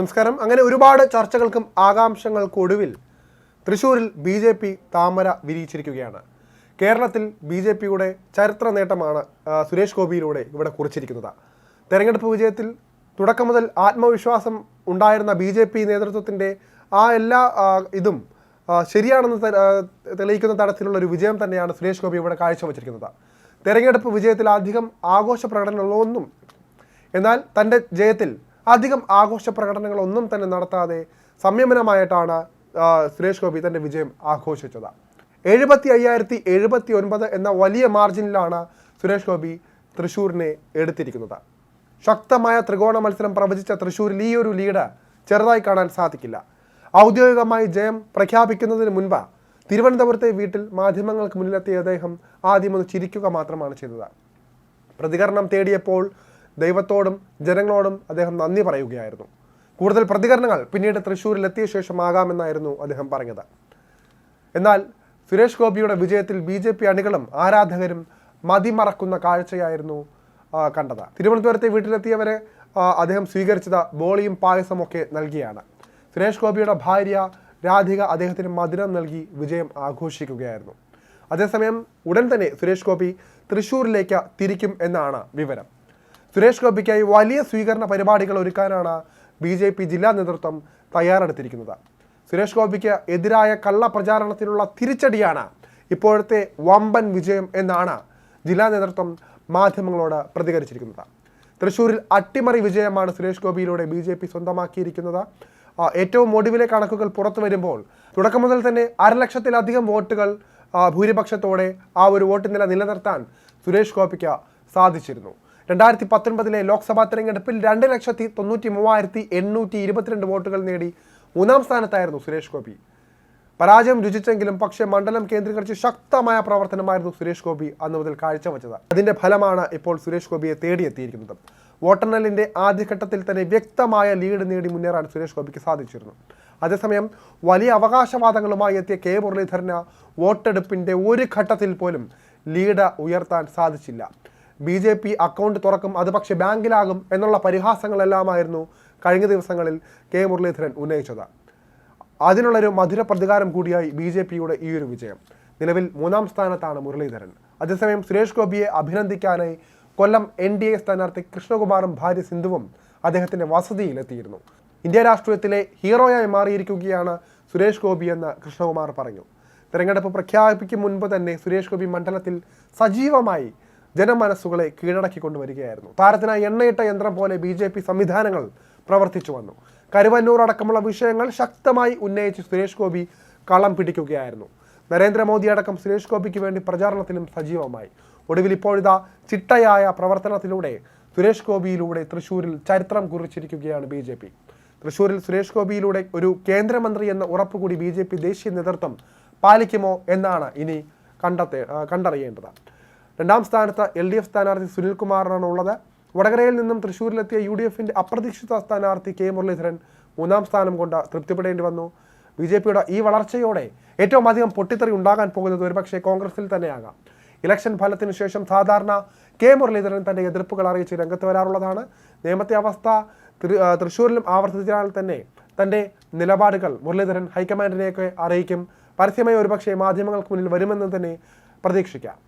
നമസ്കാരം. അങ്ങനെ ഒരുപാട് ചർച്ചകൾക്കും ആകാംക്ഷകൾക്കും ഒടുവിൽ തൃശ്ശൂരിൽ ബി ജെ പി താമര വിരിയിച്ചിരിക്കുകയാണ്. കേരളത്തിൽ ബി ജെ പിയുടെ ചരിത്ര നേട്ടമാണ് സുരേഷ് ഗോപിയിലൂടെ ഇവിടെ കുറിച്ചിരിക്കുന്നത്. തെരഞ്ഞെടുപ്പ് വിജയത്തിൽ തുടക്കം മുതൽ ആത്മവിശ്വാസം ഉണ്ടായിരുന്ന ബി ജെ പി നേതൃത്വത്തിന്റെ ആ എല്ലാ ഇതും ശരിയാണെന്ന് തെളിയിക്കുന്ന തരത്തിലുള്ള ഒരു വിജയം തന്നെയാണ് സുരേഷ് ഗോപി ഇവിടെ കാഴ്ചവെച്ചിരിക്കുന്നത്. തെരഞ്ഞെടുപ്പ് വിജയത്തിൽ അധികം ആഘോഷ പ്രകടനമുള്ളതൊന്നും എന്നാൽ തന്റെ ജയത്തിൽ അധികം ആഘോഷ പ്രകടനങ്ങളൊന്നും തന്നെ നടത്താതെ സംയമനമായിട്ടാണ് സുരേഷ് ഗോപി തന്റെ വിജയം ആഘോഷിച്ചത്. എഴുപത്തി അയ്യായിരത്തി എഴുപത്തി ഒൻപത് എന്ന വലിയ മാർജിനിലാണ് സുരേഷ് ഗോപി തൃശ്ശൂരിനെ എടുത്തിരിക്കുന്നത്. ശക്തമായ ത്രികോണ മത്സരം പ്രവചിച്ച തൃശ്ശൂരിൽ ഈ ഒരു ലീഡ് ചെറുതായി കാണാൻ സാധിക്കില്ല. ഔദ്യോഗികമായി ജയം പ്രഖ്യാപിക്കുന്നതിന് മുൻപ് തിരുവനന്തപുരത്തെ വീട്ടിൽ മാധ്യമങ്ങൾക്ക് മുന്നിലെത്തിയ അദ്ദേഹം ആദ്യം ഒന്ന് ചിരിക്കുക മാത്രമാണ് ചെയ്തത്. പ്രതികരണം തേടിയപ്പോൾ ദൈവത്തോടും ജനങ്ങളോടും അദ്ദേഹം നന്ദി പറയുകയായിരുന്നു. കൂടുതൽ പ്രതികരണങ്ങൾ പിന്നീട് തൃശ്ശൂരിൽ എത്തിയ ശേഷമാകാമെന്നായിരുന്നു അദ്ദേഹം പറഞ്ഞത്. എന്നാൽ സുരേഷ് ഗോപിയുടെ വിജയത്തിൽ ബി ജെ പി അണികളും ആരാധകരും മതിമറക്കുന്ന കാഴ്ചയായിരുന്നു കണ്ടത്. തിരുവനന്തപുരത്തെ വീട്ടിലെത്തിയവരെ അദ്ദേഹം സ്വീകരിച്ചത് ബോളിയും പായസമൊക്കെ നൽകിയാണ്. സുരേഷ് ഗോപിയുടെ ഭാര്യ രാധിക അദ്ദേഹത്തിന് മധുരം നൽകി വിജയം ആഘോഷിക്കുകയായിരുന്നു. അതേസമയം ഉടൻ തന്നെ സുരേഷ് ഗോപി തൃശ്ശൂരിലേക്ക് തിരിക്കും എന്നാണ് വിവരം. സുരേഷ് ഗോപിക്കായി വലിയ സ്വീകരണ പരിപാടികൾ ഒരുക്കാനാണ് ബി ജെ പി ജില്ലാ നേതൃത്വം തയ്യാറെടുത്തിരിക്കുന്നത്. സുരേഷ് ഗോപിക്ക് എതിരായ കള്ള കള്ളപ്രചാരണത്തിനുള്ള തിരിച്ചടിയാണ് ഇപ്പോഴത്തെ വമ്പൻ വിജയം എന്നാണ് ജില്ലാ നേതൃത്വം മാധ്യമങ്ങളോട് പ്രതികരിച്ചിരിക്കുന്നത്. തൃശ്ശൂരിൽ അട്ടിമറി വിജയമാണ് സുരേഷ് ഗോപിയിലൂടെ ബി ജെ പി സ്വന്തമാക്കിയിരിക്കുന്നത്. ഏറ്റവും ഒടുവിലെ കണക്കുകൾ പുറത്തു വരുമ്പോൾ തുടക്കം മുതൽ തന്നെ അരലക്ഷത്തിലധികം വോട്ടുകൾ ഭൂരിപക്ഷത്തോടെ ആ ഒരു വോട്ട് നില നിലനിർത്താൻ സുരേഷ് ഗോപിക്ക് സാധിച്ചിരുന്നു. രണ്ടായിരത്തി പത്തൊൻപതിലെ ലോക്സഭാ തെരഞ്ഞെടുപ്പിൽ രണ്ട് ലക്ഷത്തി തൊണ്ണൂറ്റി മൂവായിരത്തി എണ്ണൂറ്റി ഇരുപത്തിരണ്ട് വോട്ടുകൾ നേടി മൂന്നാം സ്ഥാനത്തായിരുന്നു സുരേഷ് ഗോപി. പരാജയം രുചിച്ചെങ്കിലും പക്ഷേ മണ്ഡലം കേന്ദ്രീകരിച്ച് ശക്തമായ പ്രവർത്തനമായിരുന്നു സുരേഷ് ഗോപി അന്ന് മുതൽ കാഴ്ചവെച്ചത്. അതിന്റെ ഫലമാണ് ഇപ്പോൾ സുരേഷ് ഗോപിയെ തേടിയെത്തിയിരിക്കുന്നത്. വോട്ടെണ്ണലിന്റെ ആദ്യഘട്ടത്തിൽ തന്നെ വ്യക്തമായ ലീഡ് നേടി മുന്നേറാൻ സുരേഷ് ഗോപിക്ക് സാധിച്ചിരുന്നു. അതേസമയം വലിയ അവകാശവാദങ്ങളുമായി എത്തിയ കെ മുരളീധരന് വോട്ടെടുപ്പിന്റെ ഒരു ഘട്ടത്തിൽ പോലും ലീഡ് ഉയർത്താൻ സാധിച്ചില്ല. ബി ജെ പി അക്കൗണ്ട് തുറക്കും അത് പക്ഷേ ബാങ്കിലാകും എന്നുള്ള പരിഹാസങ്ങളെല്ലാമായിരുന്നു കഴിഞ്ഞ ദിവസങ്ങളിൽ കെ മുരളീധരൻ ഉന്നയിച്ചത്. അതിനുള്ളൊരു മധുര പ്രതികാരം കൂടിയായി ബി ജെ പിയുടെ ഈ ഒരു വിജയം. നിലവിൽ മൂന്നാം സ്ഥാനത്താണ് മുരളീധരൻ. അതേസമയം സുരേഷ് ഗോപിയെ അഭിനന്ദിക്കാനായി കൊല്ലം എൻ ഡി എ സ്ഥാനാർത്ഥി കൃഷ്ണകുമാറും ഭാര്യ സിന്ധുവും അദ്ദേഹത്തിന്റെ വസതിയിൽ എത്തിയിരുന്നു ഇന്ത്യ രാഷ്ട്രീയത്തിലെ ഹീറോയായി മാറിയിരിക്കുകയാണ് സുരേഷ് ഗോപി എന്ന് കൃഷ്ണകുമാർ പറഞ്ഞു. തെരഞ്ഞെടുപ്പ് പ്രഖ്യാപിക്കും മുൻപ് തന്നെ സുരേഷ് ഗോപി മണ്ഡലത്തിൽ സജീവമായി ജനമനസ്സുകളെ കീഴടക്കിക്കൊണ്ടുവരികയായിരുന്നു താരത്തിനായി എണ്ണയിട്ട യന്ത്രം പോലെ ബി ജെ പി സംവിധാനങ്ങൾ പ്രവർത്തിച്ചു വന്നു. കരുവന്നൂർ അടക്കമുള്ള വിഷയങ്ങൾ ശക്തമായി ഉന്നയിച്ച് സുരേഷ് ഗോപി കളം പിടിക്കുകയായിരുന്നു. നരേന്ദ്രമോദി അടക്കം സുരേഷ് ഗോപിക്ക് വേണ്ടി പ്രചാരണത്തിലും സജീവമായി. ഒടുവിൽ ഇപ്പോഴിതാ ചിട്ടയായ പ്രവർത്തനത്തിലൂടെ സുരേഷ് ഗോപിയിലൂടെ തൃശ്ശൂരിൽ ചരിത്രം കുറിച്ചിരിക്കുകയാണ് ബി ജെ പി. തൃശ്ശൂരിൽ സുരേഷ് ഗോപിയിലൂടെ ഒരു കേന്ദ്രമന്ത്രി എന്ന ഉറപ്പുകൂടി ബി ജെ പി ദേശീയ നേതൃത്വം പാലിക്കുമോ എന്നാണ് ഇനി കണ്ടെത്തേ കണ്ടറിയേണ്ടത്. രണ്ടാം സ്ഥാനത്ത് എൽ ഡി എഫ് സ്ഥാനാർത്ഥി സുനിൽകുമാറിനാണ് ഉള്ളത്. വടകരയിൽ നിന്നും തൃശ്ശൂരിലെത്തിയ യു ഡി എഫിന്റെ അപ്രതീക്ഷിത സ്ഥാനാർത്ഥി കെ മുരളീധരൻ മൂന്നാം സ്ഥാനം കൊണ്ട് തൃപ്തിപ്പെടേണ്ടി വന്നു. ബി ജെ പിയുടെ ഈ വളർച്ചയോടെ ഏറ്റവും അധികം പൊട്ടിത്തെറി ഉണ്ടാകാൻ പോകുന്നത് ഒരുപക്ഷെ കോൺഗ്രസിൽ തന്നെയാകാം. ഇലക്ഷൻ ഫലത്തിന് ശേഷം സാധാരണ കെ മുരളീധരൻ തന്റെ എതിർപ്പുകൾ അറിയിച്ച് രംഗത്ത് വരാറുള്ളതാണ്. നിയമത്തെ അവസ്ഥ തൃശ്ശൂരിലും ആവർത്തിച്ചാൽ തന്നെ തന്റെ നിലപാടുകൾ മുരളീധരൻ ഹൈക്കമാൻഡിനെയൊക്കെ അറിയിക്കും. പരസ്യമായി ഒരുപക്ഷെ മാധ്യമങ്ങൾക്ക് മുന്നിൽ വരുമെന്ന് തന്നെ പ്രതീക്ഷിക്കാം.